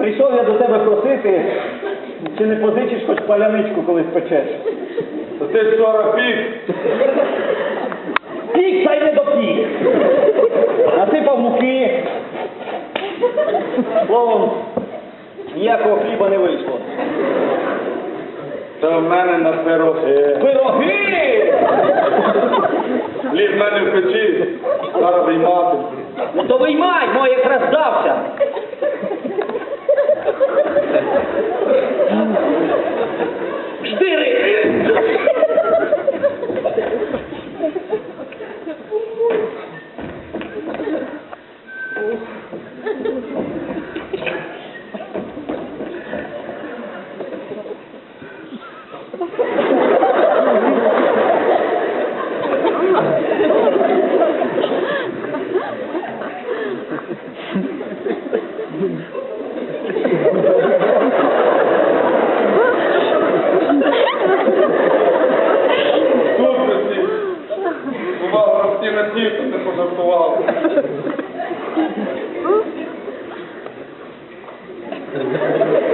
Прийшов я до тебе просити, чи не позичиш хоч паляничку колись печеш. То ти вчора пік. Пік та й не допік. Насипав муки. Словом, ніякого хліба не вийшло. Та в мене на пироги. Пироги! Лів в мене в печі. Зараз виймати. Ну то виймай, мой якраз здався. Тут печі. Увага, всі на ті, не пожартував. Thank you.